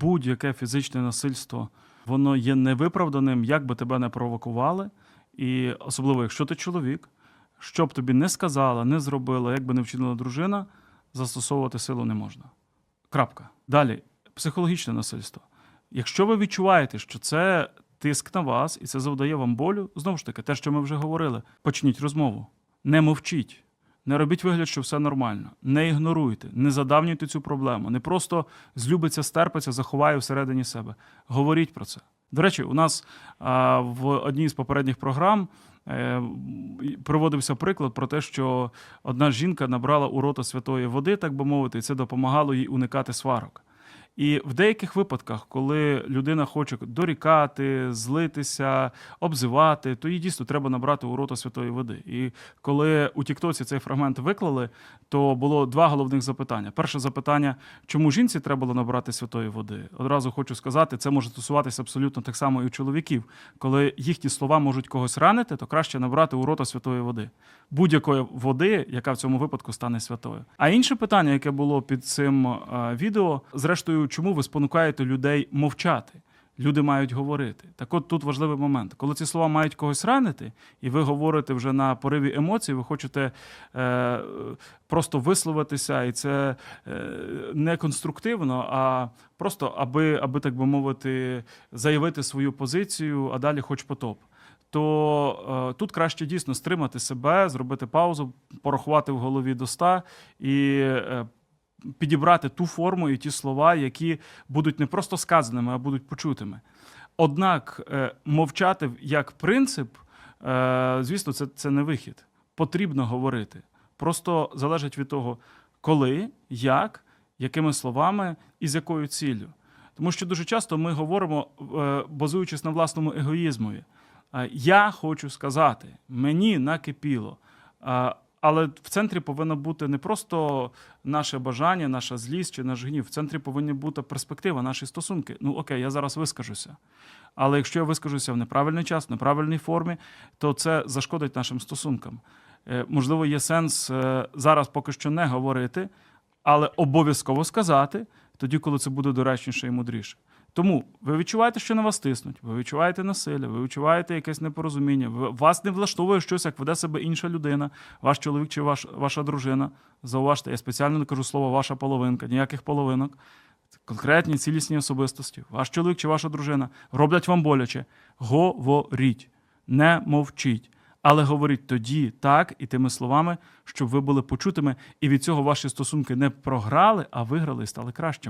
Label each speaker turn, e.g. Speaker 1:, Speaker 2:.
Speaker 1: будь-яке фізичне насильство воно є невиправданим, як би тебе не провокували. І особливо, якщо ти чоловік, що б тобі не сказала, не зробила, як би не вчинила дружина, застосовувати силу не можна. Крапка. Далі, психологічне насильство. Якщо ви відчуваєте, що це тиск на вас і це завдає вам болю, знову ж таки, те, що ми вже говорили, почніть розмову. Не мовчіть. Не робіть вигляд, що все нормально. Не ігноруйте, не задавнюйте цю проблему. Не просто злюбиться, стерпиться, заховає всередині себе. Говоріть про це. До речі, у нас в одній з попередніх програм е, приводився приклад про те, що одна жінка набрала у рота святої води, так би мовити, і це допомагало їй уникати сварок. І в деяких випадках, коли людина хоче дорікати, злитися, обзивати, то їй дійсно треба набрати у рота святої води. І коли у Тіктоці цей фрагмент виклали, то було два головних запитання. Перше запитання: чому жінці треба було набрати святої води? Одразу хочу сказати, це може стосуватися абсолютно так само і у чоловіків. Коли їхні слова можуть когось ранити, то краще набрати у рота святої води. Будь-якої води, яка в цьому випадку стане святою. А інше питання, яке було під цим е, відео, зрештою, чому ви спонукаєте людей мовчати? Люди мають говорити. Так от тут важливий момент. Коли ці слова мають когось ранити, і ви говорите вже на пориві емоцій, ви хочете е, просто висловитися, і це е, не конструктивно, а просто аби, аби, так би мовити, заявити свою позицію, а далі хоч потоп. То е, тут краще дійсно стримати себе, зробити паузу, порахувати в голові до 100 і е, підібрати ту форму і ті слова, які будуть не просто сказаними, а будуть почутими. Однак е, мовчати як принцип, е, звісно, це, це не вихід. Потрібно говорити. Просто залежить від того, коли, як, якими словами і з якою ціллю. Тому що дуже часто ми говоримо, е, базуючись на власному егоїзмові. Я хочу сказати, мені накипіло. Але в центрі повинно бути не просто наше бажання, наша злість чи наш гнів. В центрі повинна бути перспектива, наші стосунки. Ну окей, я зараз вискажуся. Але якщо я вискажуся в неправильний час, в неправильній формі, то це зашкодить нашим стосункам. Е, Можливо, є сенс е, зараз поки що не говорити, але обов'язково сказати тоді, коли це буде доречніше і мудріше. Тому ви відчуваєте, що на вас тиснуть, ви відчуваєте насилля, ви відчуваєте якесь непорозуміння, вас не влаштовує щось, як веде себе інша людина, ваш чоловік чи ваш, ваша дружина. Зауважте, я спеціально не кажу слово ваша половинка, ніяких половинок. Конкретні цілісні особистості. Ваш чоловік чи ваша дружина роблять вам боляче. Говоріть, не мовчіть. Але говоріть тоді так і тими словами, щоб ви були почутими, і від цього ваші стосунки не програли, а виграли і стали кращими.